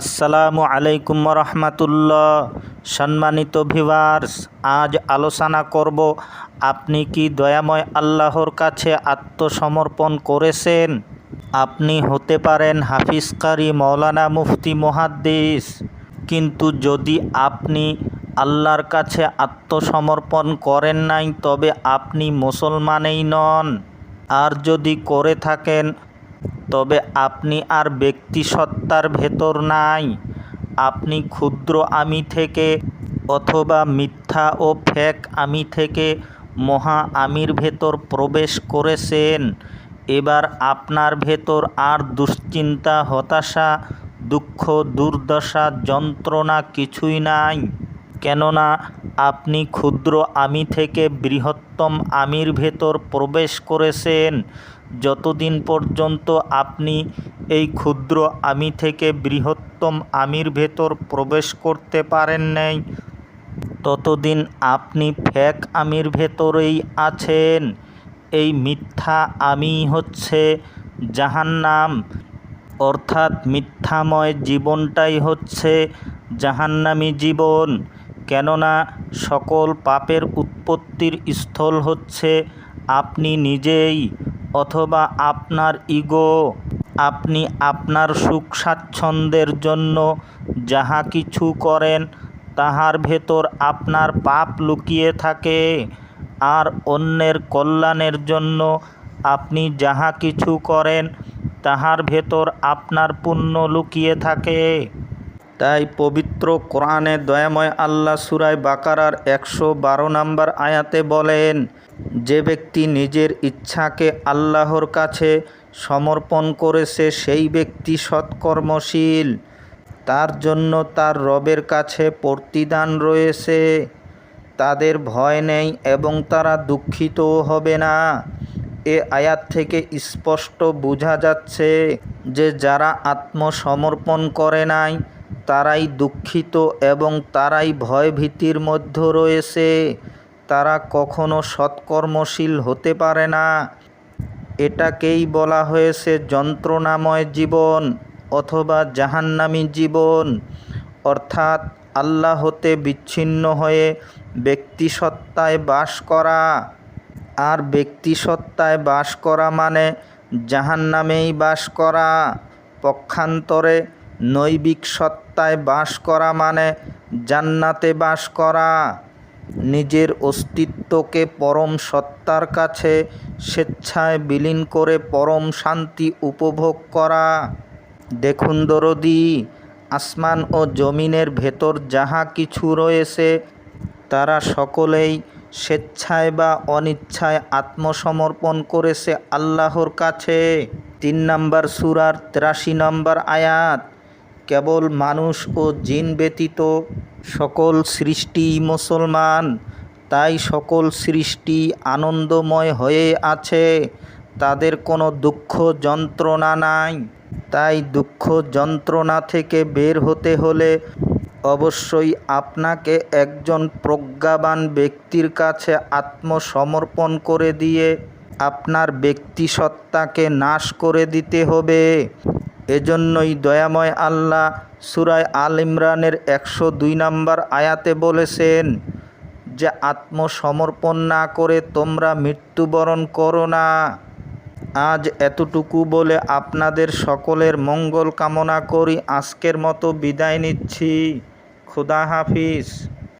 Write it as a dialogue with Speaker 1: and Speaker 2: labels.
Speaker 1: আসসালামু আলাইকুম রহমতুল্লাহ সম্মানিত ভিভার্স আজ আলোচনা করব, আপনি কি দয়াময় আল্লাহর কাছে আত্মসমর্পণ করেছেন? আপনি হতে পারেন হাফিজকারী মৌলানা মুফতি মহাদ্দিস, কিন্তু যদি আপনি আল্লাহর কাছে আত্মসমর্পণ করেন নাই, তবে আপনি মুসলমানই নন। আর যদি করে থাকেন তবে আপনি আর ব্যক্তিসত্তার ভেতর নাই। আপনি ক্ষুদ্র আমি থেকে অথবা মিথ্যা ও ফেক আমি থেকে মহা আমির ভেতর প্রবেশ করেছেন। এবার আপনার ভেতর আর দুশ্চিন্তা, হতাশা, দুঃখ, দুর্দশা, যন্ত্রণা কিছুই নাই। কেননা আপনি ক্ষুদ্র আমি থেকে বৃহত্তম আমির ভেতর প্রবেশ করেছেন। যতদিন পর্যন্ত আপনি এই ক্ষুদ্র আমি থেকে বৃহত্তম আমির ভেতর প্রবেশ করতে পারেন নাই, ততদিন আপনি ফেক আমির ভেতরেই আছেন। এই মিথ্যা আমি হচ্ছে জাহান্নাম, অর্থাৎ মিথ্যাময় জীবনটাই হচ্ছে জাহান্নামী জীবন। কেননা সকল পাপের উৎপত্তির স্থল হচ্ছে আপনি নিজেই অথবা আপনার ইগো। আপনি আপনার সুখ স্বাচ্ছন্দ্যের জন্য যাহা কিছু করেন, তাহার ভেতর আপনার পাপ লুকিয়ে থাকে। আর অন্যের কল্যাণের জন্য আপনি যাহা কিছু করেন, তাহার ভেতর আপনার পুণ্য লুকিয়ে থাকে। তাই পবিত্র কোরআনে দয়াময় আল্লাহ সুরায় বাকারার একশো বারো নম্বর আয়াতে বলেন, যে ব্যক্তি নিজের ইচ্ছাকে আল্লাহর কাছে সমর্পণ করেছে, সেই ব্যক্তি সৎকর্মশীল। তার জন্য তার রবের কাছে প্রতিদান রয়েছে। তাদের ভয় নেই এবং তারা দুঃখিতও হবে না। এ আয়াত থেকে স্পষ্ট বোঝা যাচ্ছে যে যারা আত্মসমর্পণ করে নাই তারাই দুঃখিত এবং তারাই ভয়ভীতির মধ্যে রয়েছে। তারা কখনো সৎকর্মশীল হতে পারে না। এটাকেই বলা হয়েছে যন্ত্রণাময় জীবন অথবা জাহান্নামী জীবন। অর্থাৎ আল্লাহ হতে বিচ্ছিন্ন হয়ে ব্যক্তিসত্তায় বাস করা। আর ব্যক্তিসত্তায় বাস করা মানে জাহান্নামেই বাস করা। পক্ষান্তরে নৈবিক সত্তায় বাস করা মানে জান্নাতে বাস করা। নিজের অস্তিত্বকে পরম সত্তার কাছে স্বেচ্ছায় বিলীন করে পরম শান্তি উপভোগ করা। দেখুন দরদি, আসমান ও জমিনের ভেতর যাহা কিছু রয়েছে, তারা সকলেই স্বেচ্ছায় বা অনিচ্ছায় আত্মসমর্পণ করেছে আল্লাহর কাছে। তিন নম্বর সুরার তেরাশি নম্বর আয়াত কেবল মানুষ ও জিন ব্যতীত সকল সৃষ্টি মুসলমান, তাই সকল সৃষ্টি আনন্দময় হয়ে আছে। তাদের কোনো দুঃখ যন্ত্রণা নাই। তাই দুঃখ যন্ত্রণা থেকে বের হতে হলে অবশ্যই আপনাকে একজন প্রজ্ঞাবান ব্যক্তির কাছে আত্মসমর্পণ করে দিয়ে আপনার ব্যক্তিসত্তাকে নাশ করে দিতে হবে। এজন্যই দয়াময় আল্লাহ সুরায় আল ইমরানের একশো দুই নম্বর আয়াতে বলেছেন যে, আত্মসমর্পণ না করে তোমরা মৃত্যুবরণ করো না। আজ এতটুকু বলে আপনাদের সকলের মঙ্গল কামনা করি। আজকের মতো বিদায় নিচ্ছি। খুদা হাফিজ।